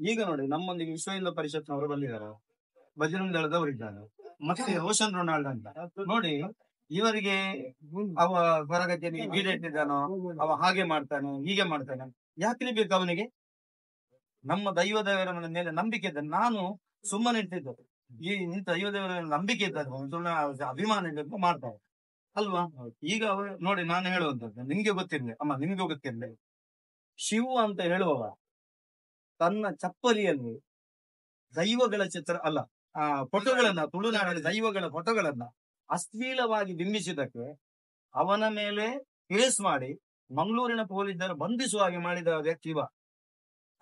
ಈಗ ನೋಡಿ ನಮ್ಮೊಂದಿಗೆ ವಿಶ್ವ ಹಿಂದೂ ಪರಿಷತ್ನವರು ಬಂದಿದ್ದಾರೆ. ಬಜರಂಗ್ ದಳದವರು ಇದ್ದಾರೆ. ಮತ್ತೆ ರೋಷನ್ ರೊನಾಲ್ಡ್ ಅಂತ. ನೋಡಿ ಇವರಿಗೆ ಅವ ಹೊರಗತಿಯಲ್ಲಿ ಬೀಡೆಟ್ಟಿದ್ದಾನೋ ಅವ ಹಾಗೆ ಮಾಡ್ತಾನೆ ಹೀಗೆ ಮಾಡ್ತಾನೆ ಯಾಕೆ ಬೇಕು ಅವನಿಗೆ? ನಮ್ಮ ದೈವ ದೇವರ ಮೇಲೆ ನಂಬಿಕೆ ಇದ್ದ ನಾನು ಸುಮ್ಮನೆ ಇರ್ತಿದ್ದೆ. ಈ ನಿಂತ ದೈವ ದೇವರ ನಂಬಿಕೆ ಇದ್ದಾರೆ ಅಭಿಮಾನ ಇದೆ ಅಂತ ಮಾಡ್ತಾರೆ. ಅಲ್ವಾ? ಈಗ ಅವ ನೋಡಿ ನಾನು ಹೇಳುವಂತದ್ದು ನಿಮ್ಗೆ ಗೊತ್ತಿರ್ಲಿ. ಅಮ್ಮ ನಿಮ್ಗೆ ಗೊತ್ತಿರ್ಲಿ. ಶಿವ ಅಂತ ಹೇಳುವವ. ತನ್ನ ಚಪ್ಪಲಿಯಲ್ಲಿ ದೈವಗಳ ಚಿತ್ರ ಅಲ್ಲ ಆ ಫೋಟೋಗಳನ್ನ ತುಳುನಾಡಲ್ಲಿ ದೈವಗಳ ಫೋಟೋಗಳನ್ನ ಅಶ್ಲೀಲವಾಗಿ ಬಿಂಬಿಸಿದಕ್ಕೆ ಅವನ ಮೇಲೆ ಕೇಸ್ ಮಾಡಿ ಮಂಗಳೂರಿನ ಪೊಲೀಸರು ಬಂಧಿಸುವ ಹಾಗೆ ಮಾಡಿದ ವ್ಯಕ್ತಿ ಇವ.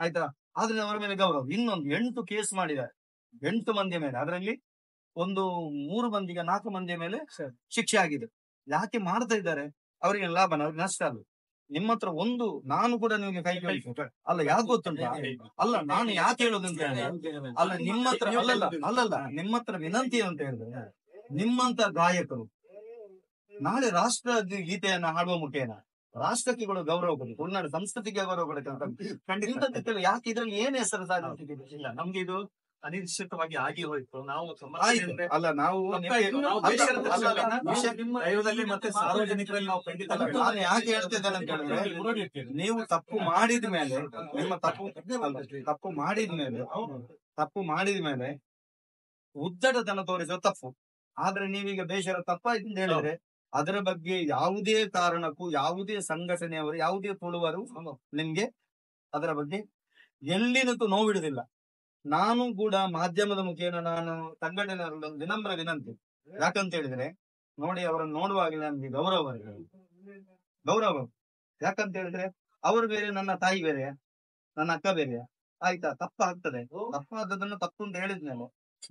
ಆಯ್ತಾ? ಆದ್ರೆ ಅವರ ಮೇಲೆ ಗೌರವ. ಇನ್ನೊಂದು ಎಂಟು ಕೇಸ್ ಮಾಡಿದ್ದಾರೆ. ಎಂಟು ಮಂದಿಯ ಮೇಲೆ. ಅದರಲ್ಲಿ ಒಂದು ಮೂರು ಮಂದಿಗೆ ನಾಲ್ಕು ಮಂದಿಯ ಮೇಲೆ ಶಿಕ್ಷೆ ಆಗಿದೆ. ಯಾಕೆ ಮಾಡ್ತಾ ಇದ್ದಾರೆ? ಅವರಿಗೆ ಲಾಭ ಅವ್ರಿಗೆ ನಷ್ಟ ಅಲ್ಲ ನಿಮ್ಮ ಹತ್ರ ಒಂದು ನಾನು ಕೂಡ ನಿಮಗೆ ಕೈ ಕಳಿಸ್ತೇನೆ ಅಲ್ಲ ಯಾಕೆ ಗೊತ್ತುಂಟ? ಅಲ್ಲ ನಾನು ಯಾಕೆ ಹೇಳೋದು ಅಂತ ಅಲ್ಲ ನಿಮ್ಮ ಹತ್ರ ಅಲ್ಲಲ್ಲ ಅಲ್ಲಲ್ಲ ನಿಮ್ಮ ಹತ್ರ ವಿನಂತಿ ಅಂತ ಹೇಳಿದ್ರೆ ನಿಮ್ಮಂತ ಗಾಯಕರು ನಾಳೆ ರಾಷ್ಟ್ರ ಗೀತೆಯನ್ನ ಹಾಡುವ ಮುಖೇನ ರಾಷ್ಟ್ರಕ್ಕೆ ಕೂಡ ಗೌರವ ಕೊಡಿ ಸಂಸ್ಕೃತಿಗೆ ಗೌರವ ಕೊಡಕ್ಕೆ ಇಂಥದ್ದಕ್ಕೆಲ್ಲ ಯಾಕೆ ಇದ್ರಲ್ಲಿ ಏನ್ ಹೆಸರು ಇಲ್ಲ ನಮ್ಗೆ ಇದು ಅನಿಶ್ಚಿತವಾಗಿ ಆಗಿ ಹೋಯ್ತು ನಾವು ಅಲ್ಲ ನಾವು ದೈವದಲ್ಲಿ ಮತ್ತೆ ಸಾರ್ವಜನಿಕರಲ್ಲಿ ನಾವು ಖಂಡಿತ ನಾನು ಯಾಕೆ ಹೇಳ್ತಿದ್ದೇನೆ ಅಂತ ಹೇಳಿದ್ರೆ ನೀವು ತಪ್ಪು ಮಾಡಿದ ಮೇಲೆ ನಿಮ್ಮ ತಪ್ಪು ತಪ್ಪು ಮಾಡಿದ ಮೇಲೆ ತಪ್ಪು ಮಾಡಿದ ಮೇಲೆ ಉದ್ದಟತನ ತೋರಿಸೋ ತಪ್ಪು. ಆದ್ರೆ ನೀವೀಗ ಬೇಷರ ತಪ್ಪಾಯ್ತು ಅಂತ ಹೇಳಿದ್ರೆ ಅದರ ಬಗ್ಗೆ ಯಾವುದೇ ಕಾರಣಕ್ಕೂ ಯಾವುದೇ ಸಂಘಟನೆಯವರು ಯಾವುದೇ ತುಳುವರು ನಿಮ್ಗೆ ಅದರ ಬಗ್ಗೆ ಎಲ್ಲಿನೂ ನೋವಿಡುದಿಲ್ಲ ನಾನು ಕೂಡ ಮಾಧ್ಯಮದ ಮುಖೇನ ನಾನು ಸಂಘಟನೆಯವರಲ್ಲಿ ಒಂದು ವಿನಮ್ರ ವಿನಂತಿ. ಯಾಕಂತ ಹೇಳಿದ್ರೆ ನೋಡಿ ಅವರನ್ನು ನೋಡುವಾಗಲೇ ನನ್ಗೆ ಗೌರವ. ಗೌರವ. ಯಾಕಂತ ಹೇಳಿದ್ರೆ ಅವರು ಬೇರೆ, ನನ್ನ ತಾಯಿ ಬೇರೆ, ನನ್ನ ಅಕ್ಕ ಬೇರೆ. ಆಯ್ತಾ? ತಪ್ಪಾಗ್ತದೆ. ತಪ್ಪಾದದನ್ನು ತಪ್ಪು ಅಂತ ಹೇಳಿದ್ಮೇಲೆ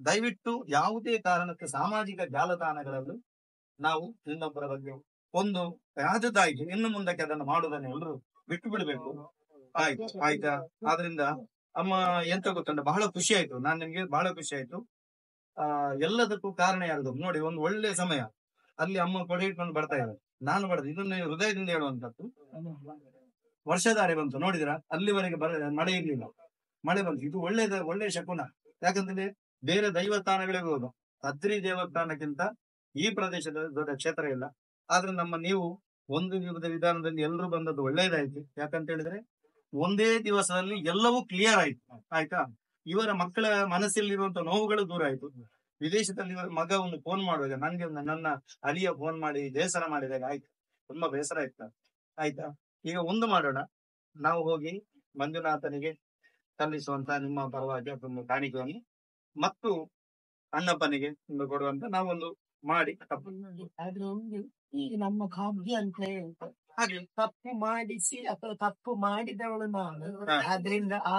ದಯವಿಟ್ಟು ಯಾವುದೇ ಕಾರಣಕ್ಕೆ ಸಾಮಾಜಿಕ ಜಾಲತಾಣಗಳಲ್ಲಿ ನಾವು ಇನ್ನೊಬ್ಬರ ಬಗ್ಗೆ ಒಂದು ಯಾವ್ದಾಯ್ತು ಇನ್ನು ಮುಂದಕ್ಕೆ ಅದನ್ನು ಮಾಡುವುದನ್ನು ಎಲ್ಲರೂ ಬಿಟ್ಟು ಬಿಡಬೇಕು ಆಯ್ತು. ಆಯ್ತಾ? ಆದ್ರಿಂದ ಅಮ್ಮ ಎಂತ ಗೊತ್ತುಂಟ? ಬಹಳ ಖುಷಿ ಆಯ್ತು ನಾನ್ ನಿಮ್ಗೆ ಬಹಳ ಖುಷಿ ಆಯ್ತು ಆ, ಎಲ್ಲದಕ್ಕೂ ಕಾರಣ ಯಾರ್ದು? ನೋಡಿ, ಒಂದು ಒಳ್ಳೆ ಸಮಯ. ಅಲ್ಲಿ ಅಮ್ಮ ಕೊಡೆ ಇಟ್ಕೊಂಡು ಬರ್ತಾ ಇದ್ದಾರೆ. ನಾನು ಬಡದು. ಇದನ್ನ ಹೃದಯದಿಂದ ಹೇಳುವಂತದ್ದು. ವರ್ಷಧಾರೆ ಬಂತು. ನೋಡಿದ್ರ ಅಲ್ಲಿವರೆಗೆ ಬರ, ಮಳೆ ಇರ್ಲಿಲ್ಲ. ಮಳೆ ಬಂತು. ಇದು ಒಳ್ಳೆದ, ಒಳ್ಳೆ ಶಕುನ. ಯಾಕಂದ್ರೆ ಬೇರೆ ದೈವಸ್ಥಾನಗಳಿಗೆ ಹೋದು. ಅದ್ರಿ ದೇವಸ್ಥಾನಕ್ಕಿಂತ ಈ ಪ್ರದೇಶದ ದೊಡ್ಡ ಕ್ಷೇತ್ರ ಇಲ್ಲ. ಆದ್ರೆ ನಮ್ಮ ನೀವು ಒಂದು ವಿಧದ ವಿಧಾನದಲ್ಲಿ ಎಲ್ಲರೂ ಬಂದದ್ದು ಒಳ್ಳೇದಾಯ್ತು. ಯಾಕಂತ ಹೇಳಿದ್ರೆ ಒಂದೇ ದಿವಸದಲ್ಲಿ ಎಲ್ಲವೂ ಕ್ಲಿಯರ್ ಆಯ್ತು. ಆಯ್ತಾ? ಇವರ ಮಕ್ಕಳ ಮನಸ್ಸಲ್ಲಿರುವಂತ ನೋವುಗಳು ದೂರ ಆಯ್ತು. ವಿದೇಶದಲ್ಲಿ ಮಗ ಒಂದು ಫೋನ್ ಮಾಡುವಾಗ ನನ್ಗೆ ನನ್ನ ಅಲಿಯ ಫೋನ್ ಮಾಡಿ, ಬೇಸರ ಮಾಡಿದಾಗ ಆಯ್ತು. ತುಂಬಾ ಬೇಸರ ಆಯ್ತಾ ಆಯ್ತಾ? ಈಗ ಒಂದು ಮಾಡೋಣ. ನಾವು ಹೋಗಿ ಮಂಜುನಾಥನಿಗೆ ಸಲ್ಲಿಸುವಂತ ನಿಮ್ಮ ಪರವಾಗಿ ಅದೊಂದು ಕಾಣಿಕೆಯನ್ನು ಮತ್ತು ಅಣ್ಣಪ್ಪನಿಗೆ ಒಂದು ಕೊಡುವಂತ ನಾವೊಂದು ಮಾಡಿ. ಈಗ ನಮ್ಮ ಅಂತ ಹಾಗೆ ತಪ್ಪು ಮಾಡಿಸಿ ಅಥವಾ ತಪ್ಪು ಮಾಡಿದವಳು ನಾನು. ಅದರಿಂದ ಆದ್ರಿಂದ ಆ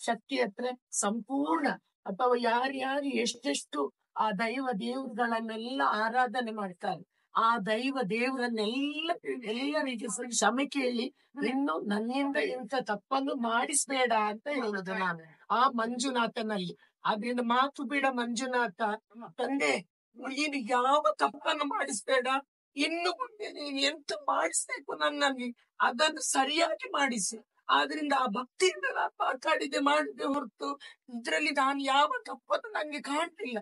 ಶಕ್ತಿ ಹತ್ರ ಸಂಪೂರ್ಣ ಅಥವಾ ಯಾರ್ಯಾರು ಎಷ್ಟೆಷ್ಟು ಆ ದೈವ ದೇವರುಗಳನ್ನೆಲ್ಲ ಆರಾಧನೆ ಮಾಡ್ತಾರೆ ಆ ದೈವ ದೇವರನ್ನೆಲ್ಲ ಎಲ್ಲರಿಗೆ ಕ್ಷಮೆ ಕೇಳಿ ಇನ್ನು ನನ್ನಿಂದ ಇಂಥ ತಪ್ಪನ್ನು ಮಾಡಿಸ್ಬೇಡ ಅಂತ ಹೇಳುದು ನಾನು. ಆ ಮಂಜುನಾಥನಲ್ಲಿ. ಅದರಿಂದ ಮಾತು ಬಿಡ ಮಂಜುನಾಥ. ತಂದೆ ನೀನು ಯಾವ ತಪ್ಪನ್ನು ಮಾಡಿಸ್ಬೇಡ. ಇನ್ನು ಎಂತ ಮಾಡಿಸ್ಬೇಕು ನನ್ನಲ್ಲಿ, ಅದನ್ನು ಸರಿಯಾಗಿ ಮಾಡಿಸಿ. ಆದ್ರಿಂದ ಆ ಭಕ್ತಿಯಿಂದ ನಾನು ಮಾತಾಡಿದೆ ಮಾಡಿದೆ ಹೊರತು, ಇದ್ರಲ್ಲಿ ನಾನು ಯಾವ ತಪ್ಪನ್ನು ನಂಗೆ ಕಾಣ್ತಿಲ್ಲ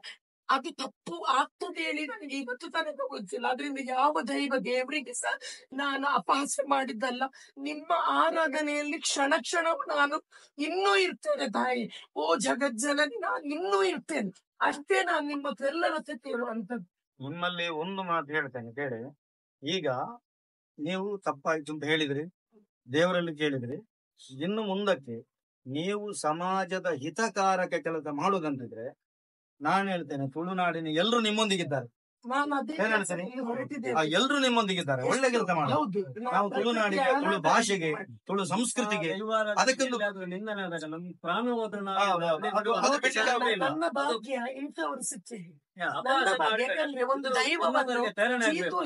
ಅದು ತಪ್ಪು ಆಗ್ತದೆ ಹೇಳಿ ನನಗೆ ಇವತ್ತು ತನಕ ಗೊತ್ತಿಲ್ಲ. ಅದರಿಂದ ಯಾವ ದೈವ ದೇವರಿಗೆ ಸಹ ನಾನು ಅಪಹಾಸ್ಯ ಮಾಡಿದ್ದಲ್ಲ, ನಿಮ್ಮ ಆರಾಧನೆಯಲ್ಲಿ ಕ್ಷಣ ಕ್ಷಣವೂ ನಾನು ಇನ್ನೂ ಇರ್ತೇನೆ ತಾಯಿ. ಓ ಜಗಜ್ಜನನಿ, ನಾನು ಇನ್ನೂ ಇರ್ತೇನೆ. ಅಷ್ಟೇ ನಾನು ನಿಮ್ಮ ಎಲ್ಲರ ಇರುವಂತದ್ದು ನಿಮ್ಮಲ್ಲಿ ಒಂದು ಮಾತು ಹೇಳ್ತೇನೆ, ಕೇಳಿ. ಈಗ ನೀವು ತಪ್ಪಾಯ್ತು ಅಂತ ಹೇಳಿದ್ರಿ, ದೇವರಲ್ಲಿ ಕೇಳಿದ್ರಿ. ಇನ್ನು ಮುಂದಕ್ಕೆ ನೀವು ಸಮಾಜದ ಹಿತಕಾರಕ ಕೆಲಸ ಮಾಡುವುದಂತಿದ್ರೆ ನಾನು ಹೇಳ್ತೇನೆ, ತುಳುನಾಡಿನ ಎಲ್ಲರೂ ನಿಮ್ಮೊಂದಿಗಿದ್ದಾರೆ. ಎಲ್ರೂ ನಿಮ್ಮೊಂದಿಗಿದ್ದಾರೆ ಒಳ್ಳೆ ಕೆಲಸ ಮಾಡಿ ಹೌದು. ನಾವು ತುಳುನಾಡಿಗೆ ತುಳು ಭಾಷೆಗೆ ತುಳು ಸಂಸ್ಕೃತಿಗೆ ಅದಕ್ಕೊಂದು ಒಂದು ದೈವವನ್ನು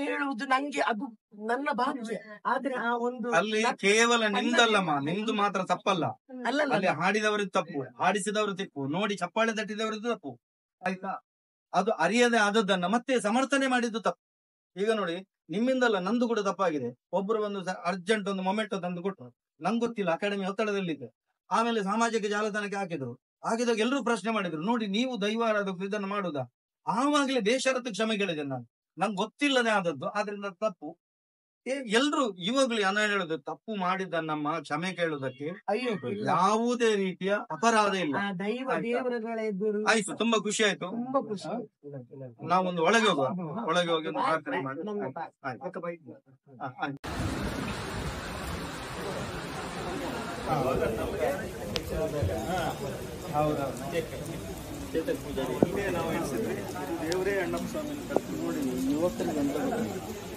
ಹೇಳುವುದು ನಂಗೆ ಅದು ನನ್ನ ಭಾಗ್ಯ. ಆದ್ರೆ ಆ ಒಂದು ಅಲ್ಲಿ ಕೇವಲ ನಿಂದಲ್ಲಮ್ಮ ನಿಂದು ಮಾತ್ರ ತಪ್ಪಲ್ಲ. ಅಲ್ಲಲ್ಲ. ಅಲ್ಲಿ ಹಾಡಿದವರದ್ದು ತಪ್ಪು ಹಾಡಿಸಿದವರು ತಪ್ಪು ನೋಡಿ ಚಪ್ಪಾಳೆ ತಟ್ಟಿದವರದ್ದು ತಪ್ಪು. ಆಯ್ತಾ? ಅದು ಅರಿಯದೆ ಆದದ್ದನ್ನ ಮತ್ತೆ ಸಮರ್ಥನೆ ಮಾಡಿದ್ದು ತಪ್ಪು. ಈಗ ನೋಡಿ, ನಿಮ್ಮಿಂದಲ್ಲ ನಂದು ಕೂಡ ತಪ್ಪಾಗಿದೆ. ಒಬ್ರು ಒಂದು ಅರ್ಜೆಂಟ್ ಒಂದು ಮೊಮೆಂಟ್ ತಂದು ಕೊಟ್ಟರು. ನಂಗೆ ಗೊತ್ತಿಲ್ಲ ಅಕಾಡೆಮಿ ಒತ್ತಡದಲ್ಲಿದ್ದೆ. ಆಮೇಲೆ ಸಾಮಾಜಿಕ ಜಾಲತಾಣಕ್ಕೆ ಹಾಕಿದ್ರು. ಹಾಕಿದಾಗ ಎಲ್ಲರೂ ಪ್ರಶ್ನೆ ಮಾಡಿದ್ರು, ನೋಡಿ ನೀವು ದೈವಾರದ ಇದನ್ನು ಮಾಡುದಾ? ಆವಾಗಲೇ ಬೇಷರತ್ತು ಕ್ಷಮೆ ಕೇಳಿದೆ ನಾನು. ನಂಗೆ ಗೊತ್ತಿಲ್ಲದೆ ಆದದ್ದು, ಆದ್ರಿಂದ ತಪ್ಪು. ಎಲ್ರು ಇವಾಗ್ಲೂ ಏನ ಹೇಳುದು ತಪ್ಪು ಮಾಡಿದ ನಮ್ಮ ಕ್ಷಮೆ ಕೇಳುದಕ್ಕೆ ಅಯ್ಯೋ ಯಾವುದೇ ರೀತಿಯ ಅಪರಾಧ ಇಲ್ಲ. ಆ ದೈವ ಆಯ್ತಾ? ತುಂಬಾ ಖುಷಿ ಆಯ್ತು. ತುಂಬಾ ಖುಷಿ ನಾವೊಂದು ಒಳಗೆ ಹೋಗುವ ಒಳಗೆ ಹೋಗಿ ಒಂದು ಪ್ರಾರ್ಥನೆ ಮಾಡಿ.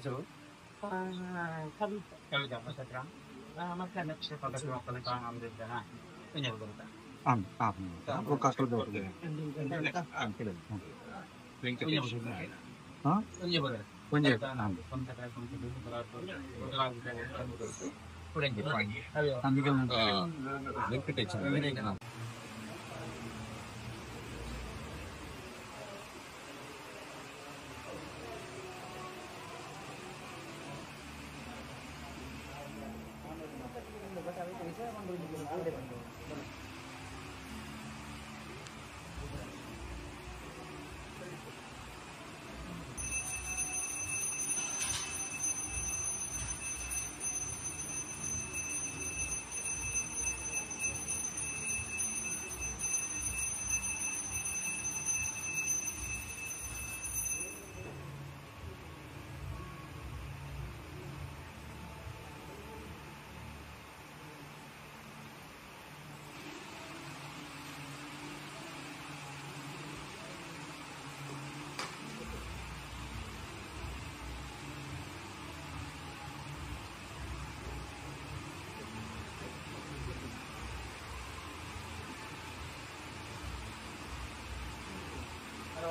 ನಮ್ಮ ಆಯ್ತು. ಆಯ್ತು. ಆ, ಆಯ್ತು. ಹೌದೌದು ಇಲ್ಲೇ ನಾವು ಎಣಿಸಿದ್ರೆ ಇದು ದೇವರೇ ಅಣ್ಣಪ್ಪ ಸ್ವಾಮಿ ನೋಡಿ ಯುವಕರಿಗೆ ಅಂತ ಹೆಸರು ಆ, ಕವಿತೆ ಆ, ಮಕ್ಕಳ ನಕ್ಷತ್ರ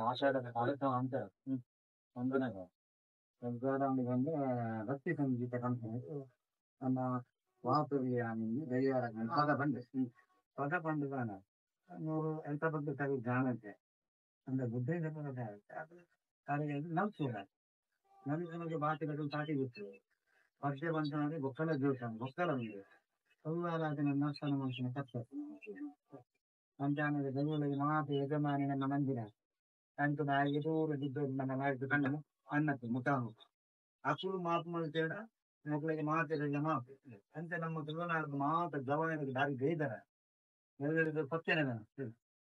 ಆಷಾಢದ ಕಾರ್ಯಕ್ರಮ ಅಂತ ಒಂದನೇ ಒಂದು ಭಕ್ತಿ ಸಂಗೀತ ಕಂಪನಿ ನಮ್ಮ ವಾಪುವಿಯ ದೈವಾರ ಪದ ಬಂದು ಪದ ಬಂದು ಗಾನ ನೂರು ಎಂತ ಬಗ್ಗೆ ಸರಿ ಗಾನಕ್ಕೆ ಅಂದ್ರೆ ಬುದ್ಧಿಯಿಂದ ಬರೋದು ಅದು ಕಾರ್ಯ ನಮಗೆ ನಲ್ಸೂರಿಗೆ ಬಾತಿಗಳು ಸಾಟಿ ಬಿಟ್ಟು ಪದ್ಯ ಬಂತಂದ್ರೆ ಬೊಕ್ಕಲ ಜೋಶ ಬೊಕ್ಕಲ ಬಂದಿದೆ ರವಿವಾರಾಧನೆ ನರ್ಸನ ಮನುಷ್ಯನ ಕಷ್ಟ ಸಂತಾನದ ದೈವಗಳಿಗೆ ಮಾತು ಯಜಮಾನಿನ ಮಂದಿರ ಅಂತ ನಾಯಿಗೆ ದೂರದಿದ್ದು ನನ್ನ ನಾಯಿಗೆ ಕಣ್ಣು ಅನ್ನತ್ತೆ ಮುಖಾಮು ಅಸುಳು ಮಾತು ಮಾಡ್ತೇಡ ಮಕ್ಕಳಿಗೆ ಮಾತು ಅಂತ ನಮ್ಮ ತುಳುನಾಡದ ಮಾತು ಗವನರಿಗೆ ದಾರಿ ಬೇಜಾರ ಎಲ್ಲರಿಗೂ ಸತ್ಯನೇ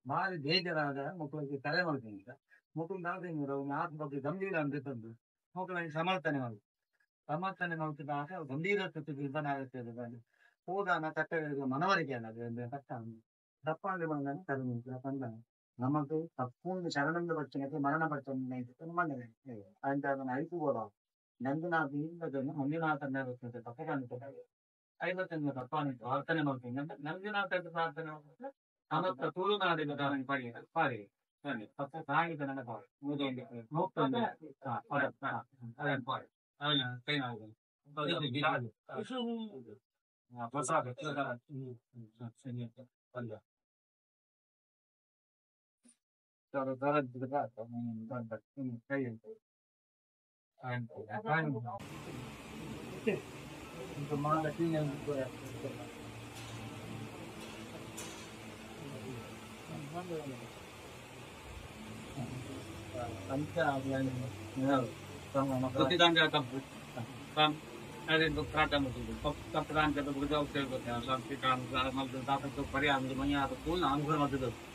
ಭಾರಿ ಬೇಜಾರಾದ ಮಕ್ಕಳಿಗೆ ತಲೆ ಮಾಡ್ತೀನಿ ಈಗ ಮಕ್ಕಳು ನಾವು ಮಾತು ಬಗ್ಗೆ ಗಂಭೀರ ಅಂತ ತಂದು ಮಕ್ಕಳಿಗೆ ಸಮರ್ಥನೆ ಮಾಡಿ ಸಮರ್ಥನೆ ಮಾಡ್ತಿದ್ದಾಗ ಗಂಭೀರ ಸ್ಥಿತಿ ಆಗುತ್ತೆ ಹೋದಾನ ಕಟ್ಟಡಗಳಿಗೆ ಮನವರಿಕೆ ಅನ್ನೋದು ಕಷ್ಟ తప్పాదిమంగానే చదివింది ఇలా పొందాను నమ్మకు తక్కువ శరణంలో వచ్చినట్టు మరణ పడుతున్నది నమ్మలేదు అంటే అతను అయిపోవాలి నందు నా దీని మంజునాథన్ వచ్చినట్టు తప్పగా అనుకున్నాడు ಐವತ್ತೊಂದು ತಪ್ಪಾನಿ ಪ್ರಾರ್ಥನೆ ಮಾಡ್ತೀನಿ ಅಂದ್ರೆ ನಂಜುನಾಥದ್ದು ಪ್ರಾರ್ಥನೆ ಮಾಡಿದ್ರೆ ಸಮಸ್ತ ತುಳುನಾಡಿನ ಧಾರಣೆ ಪಡಿ ಪಾರಿ ಬನ್ನಿ ಪಕ್ಕ ಸಾಯಿತ ನನ್ನ ಪಾರಿ ಮುಗಿದ ಮುಕ್ತೊಂದು ಅದನ್ನ ಪಾರಿ ಅದನ್ನ ಕೈ ನಾವು ಪ್ರಸಾದ ಪಲ್ಯ Kita akan berjalan ke tempat yang sangat kita akan berjalan ke tempat yang sangat kita akan berjalan ke tempat yang sangat kita akan ke tempat yang sangat kita akan berjalan ke tempat kita akan berjalan yang sangat kita akan berjalan ke tempat yang sangat kita akan berjalan ke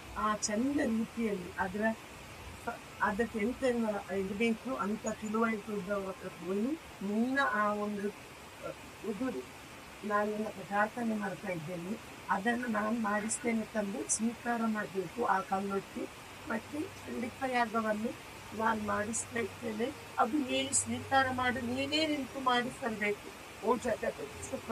ಆ ಚಂದ ರೀತಿಯಲ್ಲಿ ಅದರ ಅದಕ್ಕೆ ಎಂತ ಇರಬೇಕು ಅಂತ ತಿಳುವಳಿಕೆ ಇದ್ದವರ ನಿನ್ನ ಆ ಒಂದು ಉದುರು ನಾನು ಪ್ರಾರ್ಥನೆ ಮಾಡ್ತಾ ಇದ್ದೇನೆ, ಅದನ್ನು ನಾನು ಮಾಡಿಸ್ತೇನೆ ತಂದು ಸ್ವೀಕಾರ ಮಾಡಬೇಕು ಆ ಕಲ್ಲೊಟ್ಟಿ ಮತ್ತು ಲಿಪ್ಪಯಾಗವನ್ನು ನಾನು ಮಾಡಿಸ್ತಾ ಇದ್ದೇನೆ. ಅದು ನೀನು ಸ್ವೀಕಾರ ಮಾಡಿ, ನೀನೇ ನಿಂತು ಮಾಡಿಸಬೇಕು ಓ ಜಗತ್ತು ಸುಖ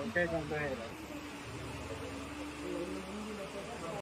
ವಿಶೇಷ ಅಂತ ಹೇಳಿದ್ರೆ